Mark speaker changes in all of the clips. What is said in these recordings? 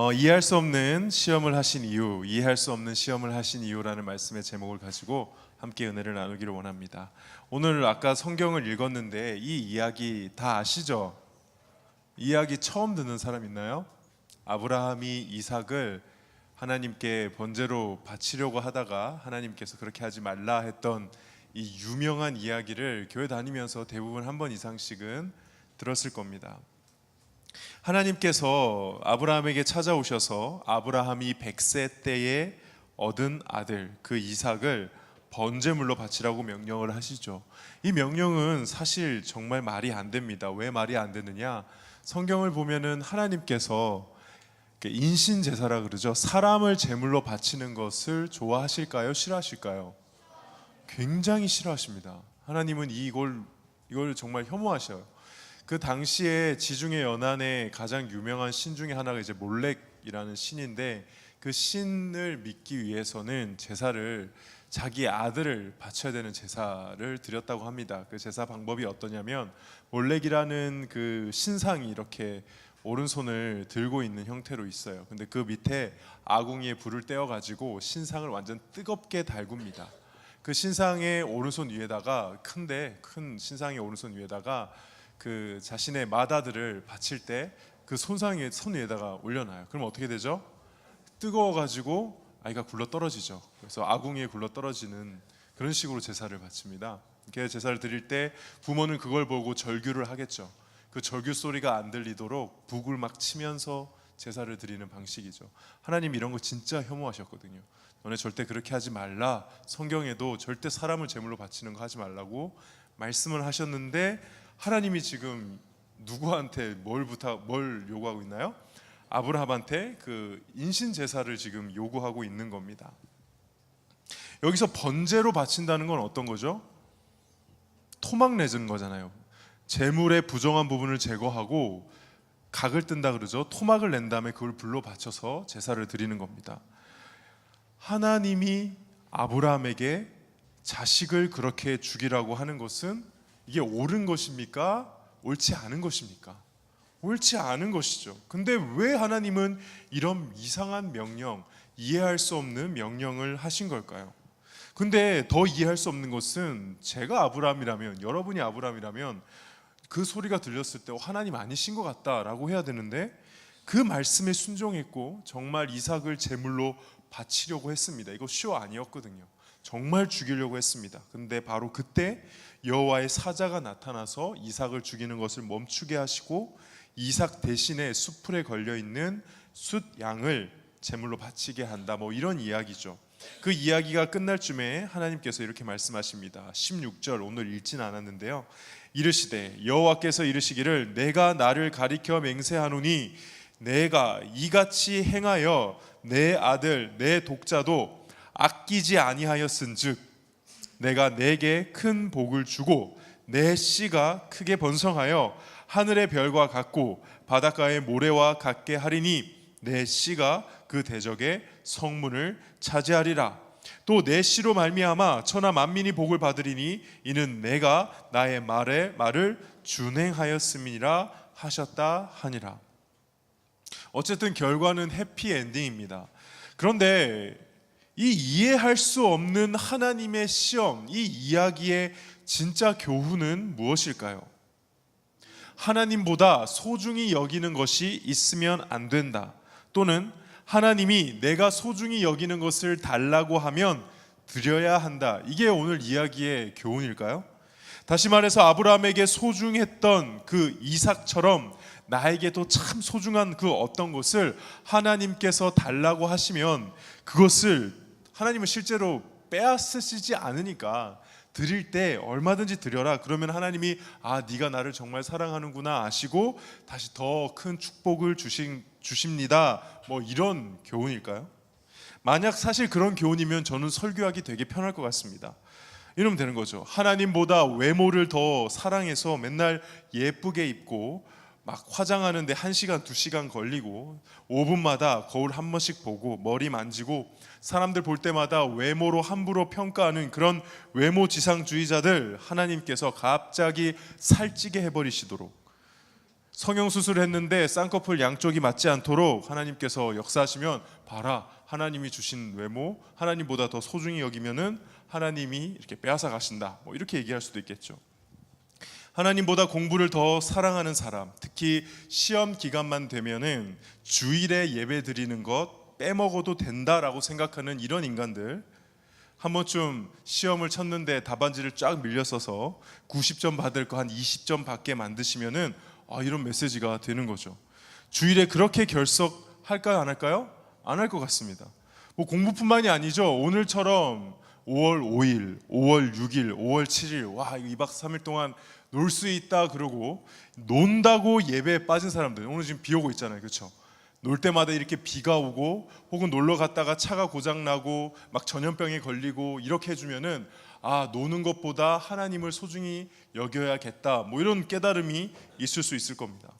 Speaker 1: 어, 이해할 수 없는 시험을 하신 이유, 이해할 수 없는 시험을 하신 이유라는 말씀의 제목을 가지고 함께 은혜를 나누기를 원합니다. 오늘 아까 성경을 읽었는데 이 이야기 다 아시죠? 이 이야기 처음 듣는 사람 있나요? 아브라함이 이삭을 하나님께 번제로 바치려고 하다가 하나님께서 그렇게 하지 말라 했던 이 유명한 이야기를 교회 다니면서 대부분 한 번 이상씩은 들었을 겁니다. 하나님께서 아브라함에게 찾아오셔서 아브라함이 100세 때에 얻은 아들 그 이삭을 번제물로 바치라고 명령을 하시죠. 이 명령은 사실 정말 말이 안 됩니다. 왜 말이 안 되느냐? 성경을 보면은 하나님께서 인신 제사라 그러죠. 사람을 제물로 바치는 것을 좋아하실까요? 싫어하실까요? 굉장히 싫어하십니다. 하나님은 이걸 이걸 정말 혐오하셔요. 그 당시에 지중해 연안의 가장 유명한 신 중에 하나가 이제 몰렉이라는 신인데 그 신을 믿기 위해서는 제사를 자기 아들을 바쳐야 되는 제사를 드렸다고 합니다. 그 제사 방법이 어떠냐면 몰렉이라는 그 신상이 이렇게 오른손을 들고 있는 형태로 있어요. 근데 그 밑에 아궁이에 불을 떼어 가지고 신상을 완전 뜨겁게 달굽니다. 그 신상의 오른손 위에다가 큰데 큰 신상의 오른손 위에다가 그 자신의 마다들을 바칠 때 그 손상의 손 위에다가 올려놔요. 그럼 어떻게 되죠? 뜨거워가지고 아이가 굴러 떨어지죠. 그래서 아궁이에 굴러 떨어지는 그런 식으로 제사를 바칩니다. 이렇게 제사를 드릴 때 부모는 그걸 보고 절규를 하겠죠. 그 절규 소리가 안 들리도록 북을 막 치면서 제사를 드리는 방식이죠. 하나님 이런 거 진짜 혐오하셨거든요. 너네 절대 그렇게 하지 말라. 성경에도 절대 사람을 제물로 바치는 거 하지 말라고 말씀을 하셨는데 하나님이 지금 누구한테 뭘 부탁 뭘 요구하고 있나요? 아브라함한테 그 인신 제사를 지금 요구하고 있는 겁니다. 여기서 번제로 바친다는 건 어떤 거죠? 토막 내는 거잖아요. 재물의 부정한 부분을 제거하고 각을 뜬다 그러죠. 토막을 낸 다음에 그걸 불로 바쳐서 제사를 드리는 겁니다. 하나님이 아브라함에게 자식을 그렇게 죽이라고 하는 것은 이게 옳은 것입니까? 옳지 않은 것입니까? 옳지 않은 것이죠. 근데 왜 하나님은 이런 이상한 명령, 이해할 수 없는 명령을 하신 걸까요? 근데 더 이해할 수 없는 것은 제가 아브라함이라면 여러분이 아브라함이라면 그 소리가 들렸을 때 어, 하나님 아니신 것 같다라고 해야 되는데 그 말씀에 순종했고 정말 이삭을 제물로 바치려고 했습니다. 이거 쇼 아니었거든요. 정말 죽이려고 했습니다. 근데 바로 그때 여호와의 사자가 나타나서 이삭을 죽이는 것을 멈추게 하시고 이삭 대신에 수풀에 걸려 있는 숫 양을 제물로 바치게 한다. 뭐 이런 이야기죠. 그 이야기가 끝날 쯤에 하나님께서 이렇게 말씀하십니다. 16절 오늘 읽진 않았는데요. 이르시되 여호와께서 이르시기를 내가 나를 가리켜 맹세하노니 내가 이같이 행하여 내 아들 내 독자도 아끼지 아니하였은즉 내가 내게 큰 복을 주고 내 씨가 크게 번성하여 하늘의 별과 같고 바닷가의 모래와 같게 하리니 내 씨가 그 대적의 성문을 차지하리라. 또 내 씨로 말미암아 천하 만민이 복을 받으리니 이는 내가 나의 말에 말을 준행하였음이라 하셨다 하니라. 어쨌든 결과는 해피 엔딩입니다. 그런데 이 이해할 수 없는 하나님의 시험, 이 이야기의 진짜 교훈은 무엇일까요? 하나님보다 소중히 여기는 것이 있으면 안 된다. 또는 하나님이 내가 소중히 여기는 것을 달라고 하면 드려야 한다. 이게 오늘 이야기의 교훈일까요? 다시 말해서 아브라함에게 소중했던 그 이삭처럼 나에게도 참 소중한 그 어떤 것을 하나님께서 달라고 하시면 그것을 하나님은 실제로 빼앗으시지 않으니까 드릴 때 얼마든지 드려라. 그러면 하나님이 아 네가 나를 정말 사랑하는구나 아시고 다시 더 큰 축복을 주신 주십니다. 뭐 이런 교훈일까요? 만약 사실 그런 교훈이면 저는 설교하기 되게 편할 것 같습니다. 이러면 되는 거죠. 하나님보다 외모를 더 사랑해서 맨날 예쁘게 입고 막 화장하는데 1시간, 2시간 걸리고 5분마다 거울 한 번씩 보고 머리 만지고 사람들 볼 때마다 외모로 함부로 평가하는 그런 외모 지상주의자들 하나님께서 갑자기 살찌게 해버리시도록 성형 수술을 했는데 쌍꺼풀 양쪽이 맞지 않도록 하나님께서 역사하시면 봐라 하나님이 주신 외모 하나님보다 더 소중히 여기면은 하나님이 이렇게 빼앗아 가신다. 뭐 이렇게 얘기할 수도 있겠죠. 하나님보다 공부를 더 사랑하는 사람, 특히 시험 기간만 되면은 주일에 예배 드리는 것 빼먹어도 된다라고 생각하는 이런 인간들 한 번쯤 시험을 쳤는데 답안지를 쫙 밀렸어서 90점 받을 거 한 20점 받게 만드시면은 아, 이런 메시지가 되는 거죠. 주일에 그렇게 결석할까요, 안 할까요? 안 할 것 같습니다. 뭐 공부뿐만이 아니죠. 오늘처럼 5월 5일, 5월 6일, 5월 7일, 와, 이거 2박 3일 동안 놀 수 있다 그러고 논다고 예배에 빠진 사람들. 오늘 지금 비 오고 있잖아요. 그렇죠? 놀 때마다 이렇게 비가 오고 혹은 놀러 갔다가 차가 고장 나고 막 전염병에 걸리고 이렇게 해주면은 아 노는 것보다 하나님을 소중히 여겨야겠다 뭐 이런 깨달음이 있을 수 있을 겁니다.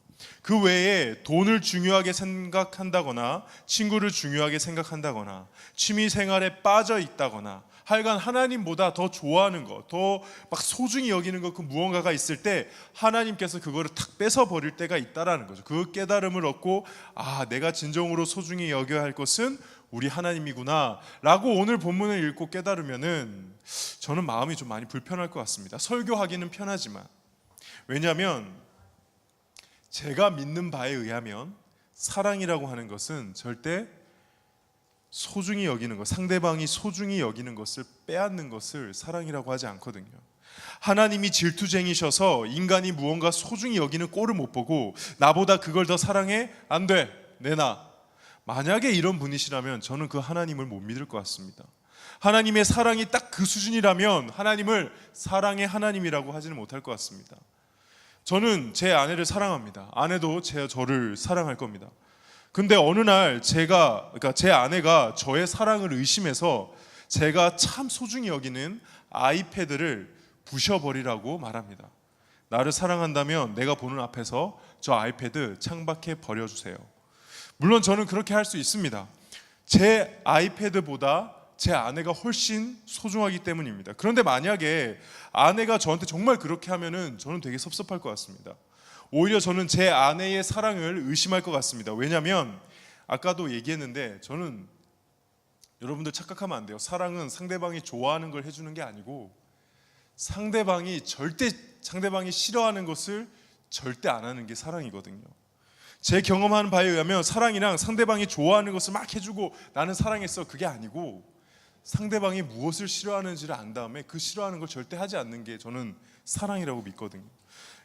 Speaker 1: 그 외에 돈을 중요하게 생각한다거나 친구를 중요하게 생각한다거나 취미 생활에 빠져 있다거나 하여간 하나님보다 더 좋아하는 것, 더막 소중히 여기는 것그 무언가가 있을 때 하나님께서 그거를 탁 뺏어 버릴 때가 있다라는 거죠. 그 깨달음을 얻고 아 내가 진정으로 소중히 여겨야 할 것은 우리 하나님이구나라고 오늘 본문을 읽고 깨달으면은 저는 마음이 좀 많이 불편할 것 같습니다. 설교하기는 편하지만 왜냐하면 제가 믿는 바에 의하면 사랑이라고 하는 것은 절대 소중히 여기는 것, 상대방이 소중히 여기는 것을 빼앗는 것을 사랑이라고 하지 않거든요. 하나님이 질투쟁이셔서 인간이 무언가 소중히 여기는 꼴을 못 보고 나보다 그걸 더 사랑해? 안 돼. 내놔. 만약에 이런 분이시라면 저는 그 하나님을 못 믿을 것 같습니다. 하나님의 사랑이 딱 그 수준이라면 하나님을 사랑의 하나님이라고 하지는 못할 것 같습니다. 저는 제 아내를 사랑합니다. 아내도 제 저를 사랑할 겁니다. 근데 어느 날 제가 그러니까 제 아내가 저의 사랑을 의심해서 제가 참 소중히 여기는 아이패드를 부셔버리라고 말합니다. 나를 사랑한다면 내가 보는 앞에서 저 아이패드 창밖에 버려주세요. 물론 저는 그렇게 할 수 있습니다. 제 아이패드보다 제 아내가 훨씬 소중하기 때문입니다. 그런데 만약에 아내가 저한테 정말 그렇게 하면은 저는 되게 섭섭할 것 같습니다. 오히려 저는 제 아내의 사랑을 의심할 것 같습니다. 왜냐하면 아까도 얘기했는데 저는 여러분들 착각하면 안 돼요. 사랑은 상대방이 좋아하는 걸 해주는 게 아니고 상대방이 절대 상대방이 싫어하는 것을 절대 안 하는 게 사랑이거든요. 제 경험하는 바에 의하면 사랑이랑 상대방이 좋아하는 것을 막 해주고 나는 사랑했어 그게 아니고 상대방이 무엇을 싫어하는지를 안 다음에 그 싫어하는 걸 절대 하지 않는 게 저는 사랑이라고 믿거든요.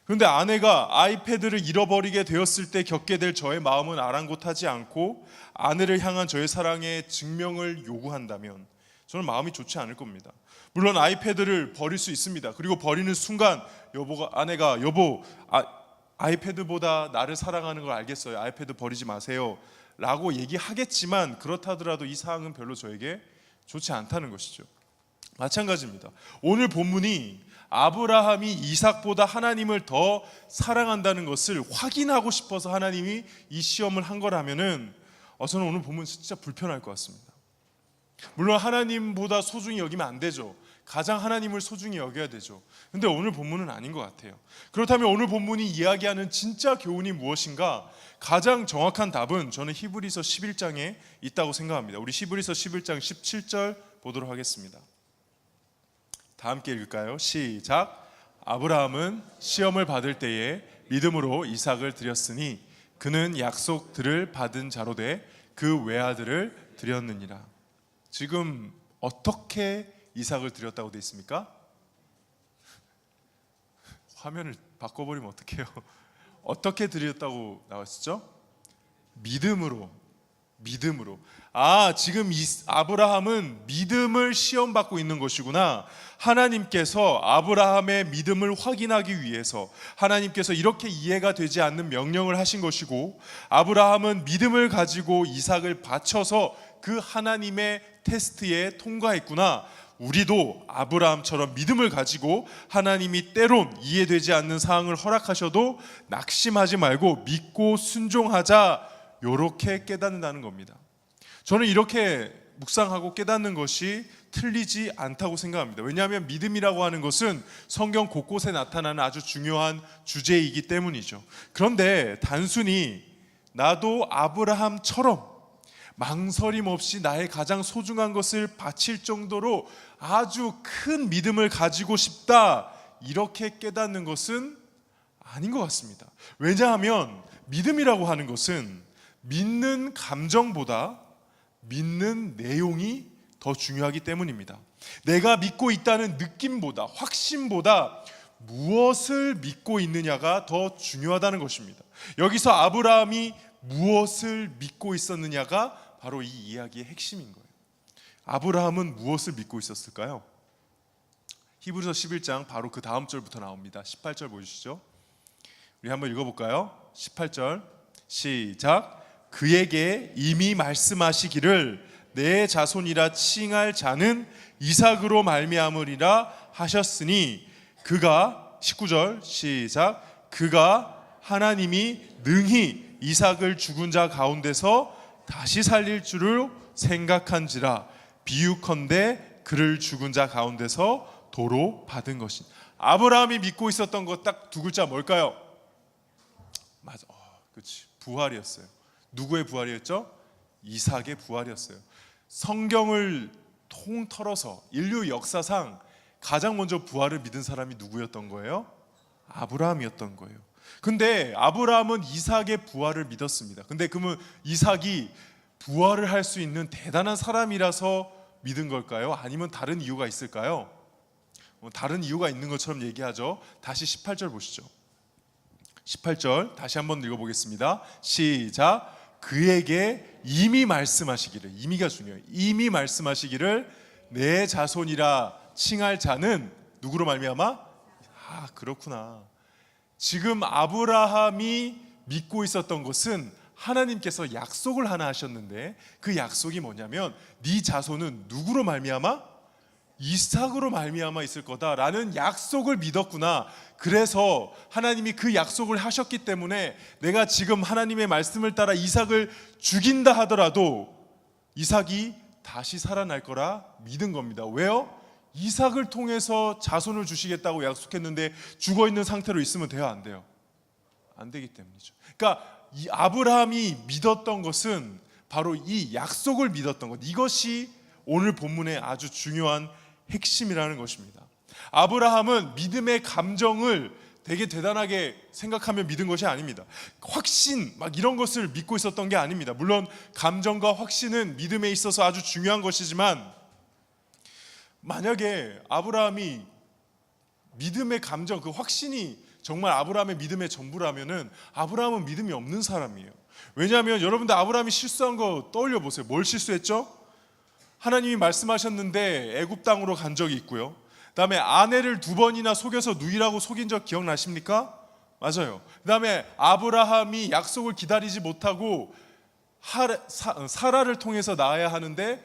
Speaker 1: 그런데 아내가 아이패드를 잃어버리게 되었을 때 겪게 될 저의 마음은 아랑곳하지 않고 아내를 향한 저의 사랑의 증명을 요구한다면 저는 마음이 좋지 않을 겁니다. 물론 아이패드를 버릴 수 있습니다. 그리고 버리는 순간 여보가 아내가 여보 아, 아이패드보다 나를 사랑하는 걸 알겠어요. 아이패드 버리지 마세요. 라고 얘기하겠지만 그렇다더라도 이 사항은 별로 저에게 좋지 않다는 것이죠. 마찬가지입니다. 오늘 본문이 아브라함이 이삭보다 하나님을 더 사랑한다는 것을 확인하고 싶어서 하나님이 이 시험을 한 거라면은 어, 저는 오늘 본문 진짜 불편할 것 같습니다. 물론 하나님보다 소중히 여기면 안 되죠. 가장 하나님을 소중히 여겨야 되죠. 근데 오늘 본문은 아닌 것 같아요. 그렇다면 오늘 본문이 이야기하는 진짜 교훈이 무엇인가? 가장 정확한 답은 저는 히브리서 11장에 있다고 생각합니다. 우리 히브리서 11장 17절 보도록 하겠습니다. 다 함께 읽을까요? 시작. 아브라함은 시험을 받을 때에 믿음으로 이삭을 드렸으니 그는 약속들을 받은 자로 돼그 외아들을 드렸느니라. 지금 어떻게 이삭을 드렸다고 돼 있습니까? 화면을 바꿔버리면 어떡해요? 어떻게 드렸다고 나왔었죠? 믿음으로 믿음으로 아 지금 이 아브라함은 믿음을 시험 받고 있는 것이구나. 하나님께서 아브라함의 믿음을 확인하기 위해서 하나님께서 이렇게 이해가 되지 않는 명령을 하신 것이고 아브라함은 믿음을 가지고 이삭을 바쳐서 그 하나님의 테스트에 통과했구나. 우리도 아브라함처럼 믿음을 가지고 하나님이 때론 이해되지 않는 사항을 허락하셔도 낙심하지 말고 믿고 순종하자. 요렇게 깨닫는다는 겁니다. 저는 이렇게 묵상하고 깨닫는 것이 틀리지 않다고 생각합니다. 왜냐하면 믿음이라고 하는 것은 성경 곳곳에 나타나는 아주 중요한 주제이기 때문이죠. 그런데 단순히 나도 아브라함처럼 망설임 없이 나의 가장 소중한 것을 바칠 정도로 아주 큰 믿음을 가지고 싶다 이렇게 깨닫는 것은 아닌 것 같습니다. 왜냐하면 믿음이라고 하는 것은 믿는 감정보다 믿는 내용이 더 중요하기 때문입니다. 내가 믿고 있다는 느낌보다 확신보다 무엇을 믿고 있느냐가 더 중요하다는 것입니다. 여기서 아브라함이 무엇을 믿고 있었느냐가 바로 이 이야기의 핵심인 거예요. 아브라함은 무엇을 믿고 있었을까요? 히브리서 11장 바로 그 다음 절부터 나옵니다. 18절 보시죠. 우리 한번 읽어볼까요? 18절 시작. 그에게 이미 말씀하시기를 내 자손이라 칭할 자는 이삭으로 말미암으리라 하셨으니 그가 19절 시작. 그가 하나님이 능히 이삭을 죽은 자 가운데서 다시 살릴 줄을 생각한지라 비유컨대 그를 죽은 자 가운데서 도로 받은 것이 아브라함이 믿고 있었던 것 딱 두 글자 뭘까요? 맞아, 어, 그렇지 부활이었어요. 누구의 부활이었죠? 이삭의 부활이었어요. 성경을 통틀어서 인류 역사상 가장 먼저 부활을 믿은 사람이 누구였던 거예요? 아브라함이었던 거예요. 근데 아브라함은 이삭의 부활을 믿었습니다. 근데 그러면 이삭이 부활을 할 수 있는 대단한 사람이라서 믿은 걸까요? 아니면 다른 이유가 있을까요? 뭐 다른 이유가 있는 것처럼 얘기하죠. 다시 18절 보시죠. 18절 다시 한번 읽어보겠습니다. 시작. 그에게 이미 말씀하시기를 이미가 중요해요. 이미 말씀하시기를 내 자손이라 칭할 자는 누구로 말미암아? 아 그렇구나. 지금 아브라함이 믿고 있었던 것은 하나님께서 약속을 하나 하셨는데 그 약속이 뭐냐면 네 자손은 누구로 말미암아? 이삭으로 말미암아 있을 거다라는 약속을 믿었구나. 그래서 하나님이 그 약속을 하셨기 때문에 내가 지금 하나님의 말씀을 따라 이삭을 죽인다 하더라도 이삭이 다시 살아날 거라 믿은 겁니다. 왜요? 이삭을 통해서 자손을 주시겠다고 약속했는데 죽어 있는 상태로 있으면 돼요, 안 돼요? 안 되기 때문이죠. 그러니까 이 아브라함이 믿었던 것은 바로 이 약속을 믿었던 것. 이것이 오늘 본문의 아주 중요한 핵심이라는 것입니다. 아브라함은 믿음의 감정을 되게 대단하게 생각하며 믿은 것이 아닙니다. 확신 막 이런 것을 믿고 있었던 게 아닙니다. 물론 감정과 확신은 믿음에 있어서 아주 중요한 것이지만 만약에 아브라함이 믿음의 감정 그 확신이 정말 아브라함의 믿음의 전부라면은 아브라함은 믿음이 없는 사람이에요. 왜냐하면 여러분들 아브라함이 실수한 거 떠올려 보세요. 뭘 실수했죠? 하나님이 말씀하셨는데 애굽 땅으로 간 적이 있고요. 그다음에 아내를 두 번이나 속여서 누이라고 속인 적 기억나십니까? 맞아요. 그다음에 아브라함이 약속을 기다리지 못하고 사라를 통해서 낳아야 하는데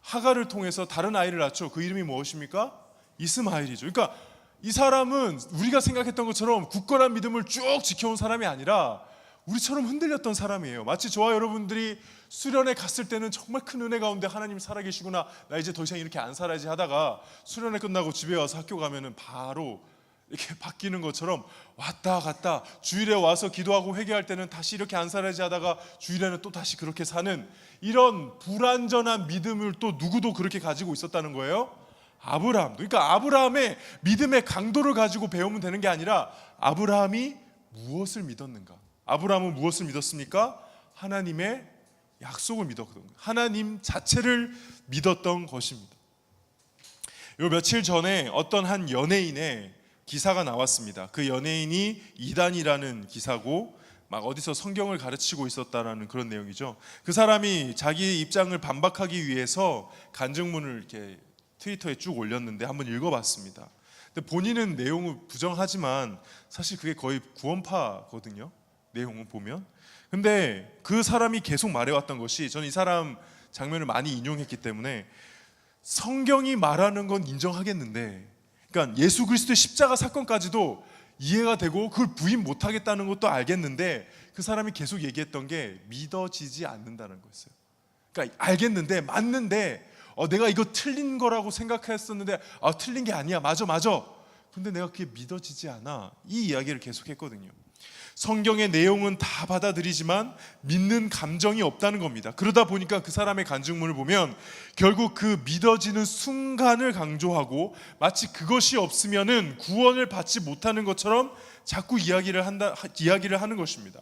Speaker 1: 하가를 통해서 다른 아이를 낳죠. 그 이름이 무엇입니까? 이스마엘이죠. 그러니까 이 사람은 우리가 생각했던 것처럼 굳건한 믿음을 쭉 지켜온 사람이 아니라 우리처럼 흔들렸던 사람이에요. 마치 저와 여러분들이 수련회 갔을 때는 정말 큰 은혜 가운데 하나님 살아계시구나. 나 이제 더 이상 이렇게 안 살아야지 하다가 수련회 끝나고 집에 와서 학교 가면은 바로 이렇게 바뀌는 것처럼 왔다 갔다 주일에 와서 기도하고 회개할 때는 다시 이렇게 안 살아야지 하다가 주일에는 또 다시 그렇게 사는 이런 불완전한 믿음을 또 누구도 그렇게 가지고 있었다는 거예요. 아브라함도. 그러니까 아브라함의 믿음의 강도를 가지고 배우면 되는 게 아니라 아브라함이 무엇을 믿었는가? 아브라함은 무엇을 믿었습니까? 하나님의 약속을 믿었던 거예요. 하나님 자체를 믿었던 것입니다. 요 며칠 전에 어떤 한 연예인의 기사가 나왔습니다. 그 연예인이 이단이라는 기사고 막 어디서 성경을 가르치고 있었다라는 그런 내용이죠. 그 사람이 자기 입장을 반박하기 위해서 간증문을 이렇게 트위터에 쭉 올렸는데 한번 읽어봤습니다. 근데 본인은 내용을 부정하지만 사실 그게 거의 구원파거든요. 내용을 보면. 근데 그 사람이 계속 말해왔던 것이 저는 이 사람 장면을 많이 인용했기 때문에 성경이 말하는 건 인정하겠는데, 그러니까 예수 그리스도의 십자가 사건까지도 이해가 되고 그걸 부인 못하겠다는 것도 알겠는데 그 사람이 계속 얘기했던 게 믿어지지 않는다는 거였어요. 그러니까 알겠는데 맞는데 어, 내가 이거 틀린 거라고 생각했었는데 아 틀린 게 아니야 맞아 맞아 근데 내가 그게 믿어지지 않아 이 이야기를 계속했거든요 성경의 내용은 다 받아들이지만 믿는 감정이 없다는 겁니다 그러다 보니까 그 사람의 간증문을 보면 결국 그 믿어지는 순간을 강조하고 마치 그것이 없으면은 구원을 받지 못하는 것처럼 자꾸 이야기를 한다 하- 이야기를 하는 것입니다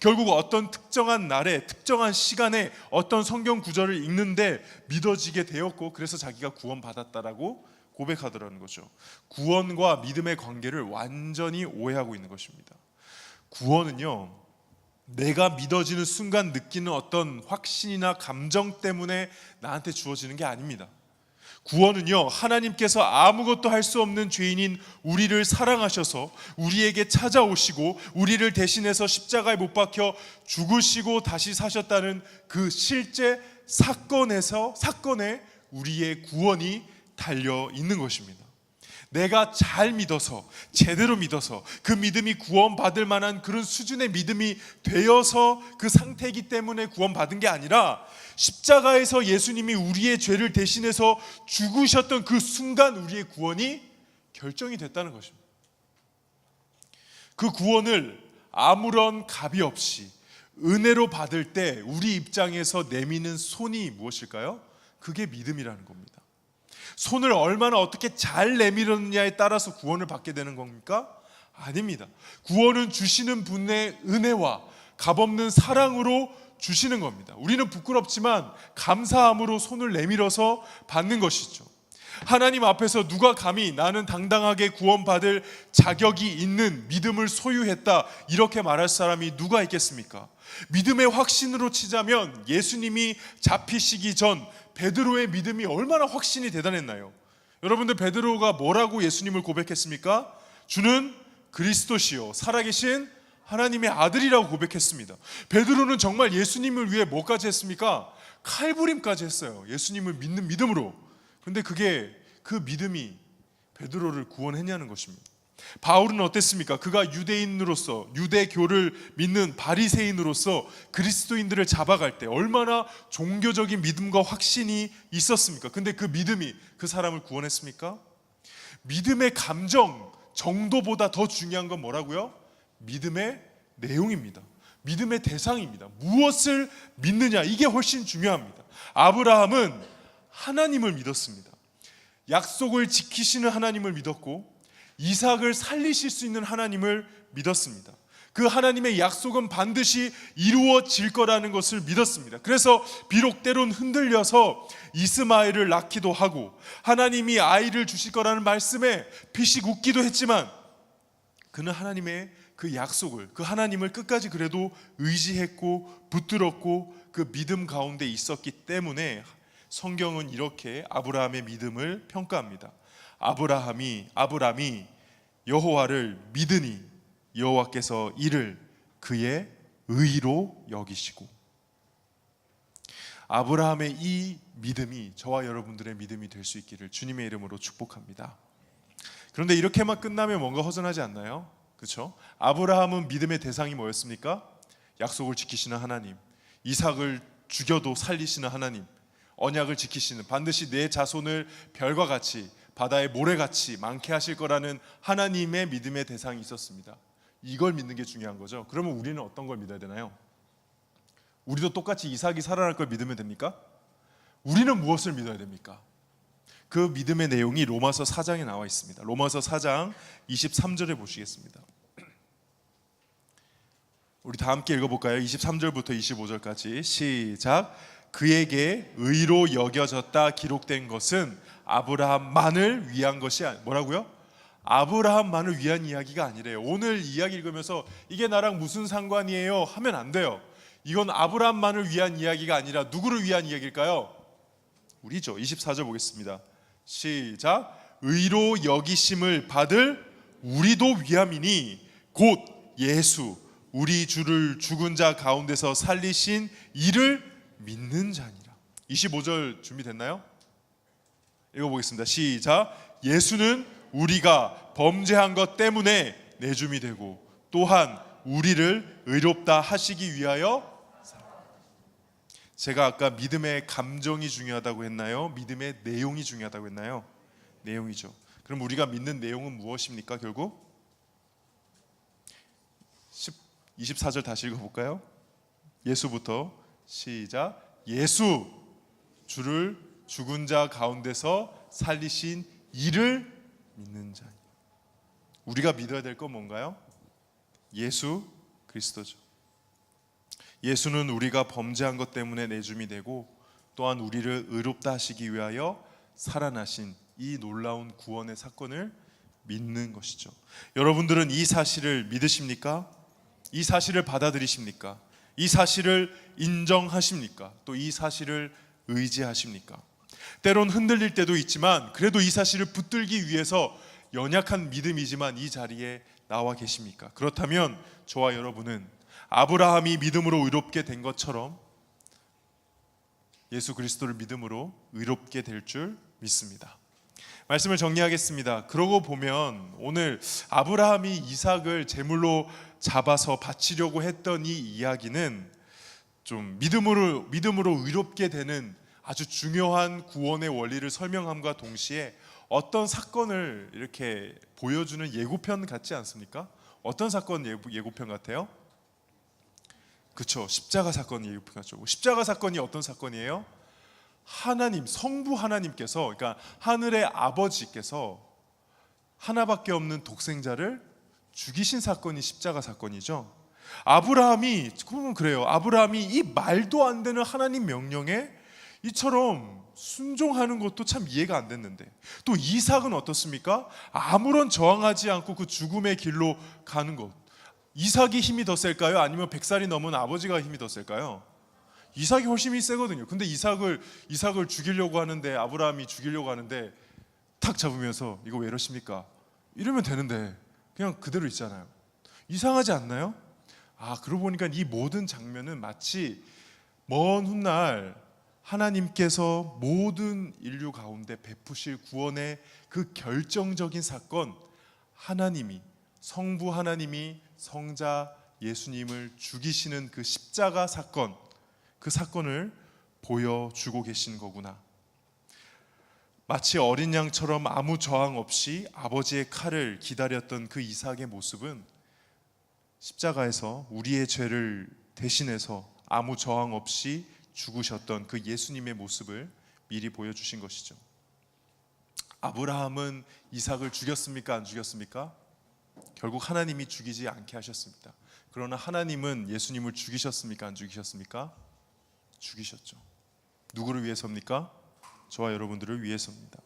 Speaker 1: 결국 어떤 특정한 날에 특정한 시간에 어떤 성경 구절을 읽는데 믿어지게 되었고 그래서 자기가 구원받았다라고 고백하더라는 거죠. 구원과 믿음의 관계를 완전히 오해하고 있는 것입니다. 구원은요. 내가 믿어지는 순간 느끼는 어떤 확신이나 감정 때문에 나한테 주어지는 게 아닙니다. 구원은요, 하나님께서 아무것도 할 수 없는 죄인인 우리를 사랑하셔서 우리에게 찾아오시고 우리를 대신해서 십자가에 못 박혀 죽으시고 다시 사셨다는 그 실제 사건에서 사건에 우리의 구원이 달려 있는 것입니다. 내가 잘 믿어서 제대로 믿어서 그 믿음이 구원받을 만한 그런 수준의 믿음이 되어서 그 상태이기 때문에 구원받은 게 아니라 십자가에서 예수님이 우리의 죄를 대신해서 죽으셨던 그 순간 우리의 구원이 결정이 됐다는 것입니다. 그 구원을 아무런 값이 없이 은혜로 받을 때 우리 입장에서 내미는 손이 무엇일까요? 그게 믿음이라는 겁니다. 손을 얼마나 어떻게 잘 내밀었느냐에 따라서 구원을 받게 되는 겁니까? 아닙니다. 구원은 주시는 분의 은혜와 값없는 사랑으로 주시는 겁니다. 우리는 부끄럽지만 감사함으로 손을 내밀어서 받는 것이죠. 하나님 앞에서 누가 감히 나는 당당하게 구원받을 자격이 있는 믿음을 소유했다 이렇게 말할 사람이 누가 있겠습니까? 믿음의 확신으로 치자면 예수님이 잡히시기 전 베드로의 믿음이 얼마나 확신이 대단했나요? 여러분들 베드로가 뭐라고 예수님을 고백했습니까? 주는 그리스도시요 살아계신 하나님의 아들이라고 고백했습니다. 베드로는 정말 예수님을 위해 뭐까지 했습니까? 칼부림까지 했어요. 예수님을 믿는 믿음으로. 근데 그게 그 믿음이 베드로를 구원했냐는 것입니다. 바울은 어땠습니까? 그가 유대인으로서 유대교를 믿는 바리새인으로서 그리스도인들을 잡아갈 때 얼마나 종교적인 믿음과 확신이 있었습니까? 근데 그 믿음이 그 사람을 구원했습니까? 믿음의 감정 정도보다 더 중요한 건 뭐라고요? 믿음의 내용입니다. 믿음의 대상입니다. 무엇을 믿느냐 이게 훨씬 중요합니다. 아브라함은 하나님을 믿었습니다. 약속을 지키시는 하나님을 믿었고 이삭을 살리실 수 있는 하나님을 믿었습니다. 그 하나님의 약속은 반드시 이루어질 거라는 것을 믿었습니다. 그래서 비록 때론 흔들려서 이스마엘을 낳기도 하고 하나님이 아이를 주실 거라는 말씀에 피식 웃기도 했지만 그는 하나님의 그 약속을 그 하나님을 끝까지 그래도 의지했고 붙들었고 그 믿음 가운데 있었기 때문에 성경은 이렇게 아브라함의 믿음을 평가합니다. 아브라함이 아브람이 여호와를 믿으니 여호와께서 이를 그의 의로 여기시고 아브라함의 이 믿음이 저와 여러분들의 믿음이 될 수 있기를 주님의 이름으로 축복합니다. 그런데 이렇게만 끝나면 뭔가 허전하지 않나요? 그렇죠? 아브라함은 믿음의 대상이 뭐였습니까? 약속을 지키시는 하나님, 이삭을 죽여도 살리시는 하나님, 언약을 지키시는 반드시 내 자손을 별과 같이 바다의 모래같이 많게 하실 거라는 하나님의 믿음의 대상이 있었습니다. 이걸 믿는 게 중요한 거죠. 그러면 우리는 어떤 걸 믿어야 되나요? 우리도 똑같이 이삭이 살아날 걸 믿으면 됩니까? 우리는 무엇을 믿어야 됩니까? 그 믿음의 내용이 로마서 4장에 나와 있습니다. 로마서 4장 23절에 보시겠습니다. 우리 다 함께 읽어볼까요? 23절부터 25절까지 시작. 그에게 의로 여겨졌다 기록된 것은 아브라함만을 위한 것이 아니 뭐라고요? 아브라함만을 위한 이야기가 아니래요. 오늘 이야기 읽으면서 이게 나랑 무슨 상관이에요? 하면 안 돼요. 이건 아브라함만을 위한 이야기가 아니라 누구를 위한 이야기일까요? 우리죠. 24절 보겠습니다. 시작. 의로 여기심을 받을 우리도 위함이니 곧 예수 우리 주를 죽은 자 가운데서 살리신 이를 믿는 자니라. 25절 준비됐나요? 읽어보겠습니다. 시작. 예수는 우리가 범죄한 것 때문에 내줌이 되고 또한 우리를 의롭다 하시기 위하여 제가 아까 믿음의 감정이 중요하다고 했나요? 믿음의 내용이 중요하다고 했나요? 내용이죠. 그럼 우리가 믿는 내용은 무엇입니까? 결국 10, 24절 다시 읽어볼까요? 예수부터 시작. 예수 주를 죽은 자 가운데서 살리신 이를 믿는 자. 우리가 믿어야 될 건 뭔가요? 예수 그리스도죠. 예수는 우리가 범죄한 것 때문에 내줌이 되고 또한 우리를 의롭다 하시기 위하여 살아나신 이 놀라운 구원의 사건을 믿는 것이죠. 여러분들은 이 사실을 믿으십니까? 이 사실을 받아들이십니까? 이 사실을 인정하십니까? 또 이 사실을 의지하십니까? 때론 흔들릴 때도 있지만 그래도 이 사실을 붙들기 위해서 연약한 믿음이지만 이 자리에 나와 계십니까? 그렇다면 저와 여러분은 아브라함이 믿음으로 의롭게 된 것처럼 예수 그리스도를 믿음으로 의롭게 될 줄 믿습니다. 말씀을 정리하겠습니다. 그러고 보면 오늘 아브라함이 이삭을 제물로 잡아서 바치려고 했던 이 이야기는 좀 믿음으로 믿음으로 의롭게 되는 아주 중요한 구원의 원리를 설명함과 동시에 어떤 사건을 이렇게 보여주는 예고편 같지 않습니까? 어떤 사건 예고- 예고편 같아요? 그렇죠. 십자가 사건 예고편 같죠. 십자가 사건이 어떤 사건이에요? 하나님 성부 하나님께서 그러니까 하늘의 아버지께서 하나밖에 없는 독생자를 죽이신 사건이 십자가 사건이죠. 아브라함이 그러면 그래요. 아브라함이 이 말도 안 되는 하나님 명령에 이처럼 순종하는 것도 참 이해가 안 됐는데 또 이삭은 어떻습니까? 아무런 저항하지 않고 그 죽음의 길로 가는 것. 이삭이 힘이 더 셀까요? 아니면 백살이 넘은 아버지가 힘이 더 셀까요? 이삭이 훨씬 힘이 세거든요. 근데 이삭을 이삭을 죽이려고 하는데 아브라함이 죽이려고 하는데 탁 잡으면서 이거 왜 이러십니까? 이러면 되는데 그냥 그대로 있잖아요. 이상하지 않나요? 아, 그러고 보니까 이 모든 장면은 마치 먼 훗날 하나님께서 모든 인류 가운데 베푸실 구원의 그 결정적인 사건 하나님이 성부 하나님이 성자 예수님을 죽이시는 그 십자가 사건 그 사건을 보여주고 계신 거구나. 마치 어린 양처럼 아무 저항 없이 아버지의 칼을 기다렸던 그 이삭의 모습은 십자가에서 우리의 죄를 대신해서 아무 저항 없이 죽으셨던 그 예수님의 모습을 미리 보여주신 것이죠. 아브라함은 이삭을 죽였습니까? 안 죽였습니까? 결국 하나님이 죽이지 않게 하셨습니다. 그러나 하나님은 예수님을 죽이셨습니까? 안 죽이셨습니까? 죽이셨죠. 누구를 위해서입니까? 저와 여러분들을 위해서입니다.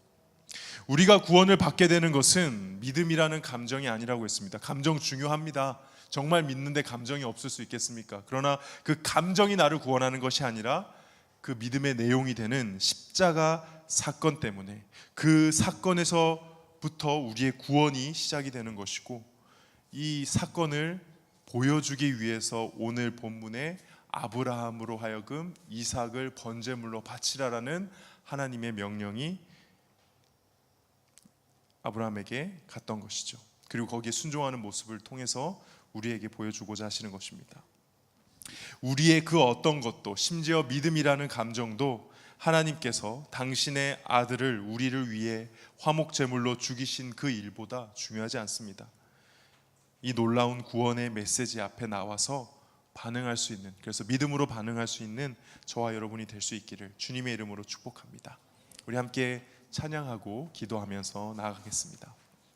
Speaker 1: 우리가 구원을 받게 되는 것은 믿음이라는 감정이 아니라고 했습니다. 감정 중요합니다. 정말 믿는데 감정이 없을 수 있겠습니까? 그러나 그 감정이 나를 구원하는 것이 아니라 그 믿음의 내용이 되는 십자가 사건 때문에 그 사건에서부터 우리의 구원이 시작이 되는 것이고 이 사건을 보여주기 위해서 오늘 본문에 아브라함으로 하여금 이삭을 번제물로 바치라라는 하나님의 명령이 아브라함에게 갔던 것이죠. 그리고 거기에 순종하는 모습을 통해서 우리에게 보여주고자 하시는 것입니다. 우리의 그 어떤 것도 심지어 믿음이라는 감정도 하나님께서 당신의 아들을 우리를 위해 화목 제물로 죽이신 그 일보다 중요하지 않습니다. 이 놀라운 구원의 메시지 앞에 나와서 반응할 수 있는 그래서 믿음으로 반응할 수 있는 저와 여러분이 될 수 있기를 주님의 이름으로 축복합니다. 우리 함께 찬양하고 기도하면서 나아가겠습니다.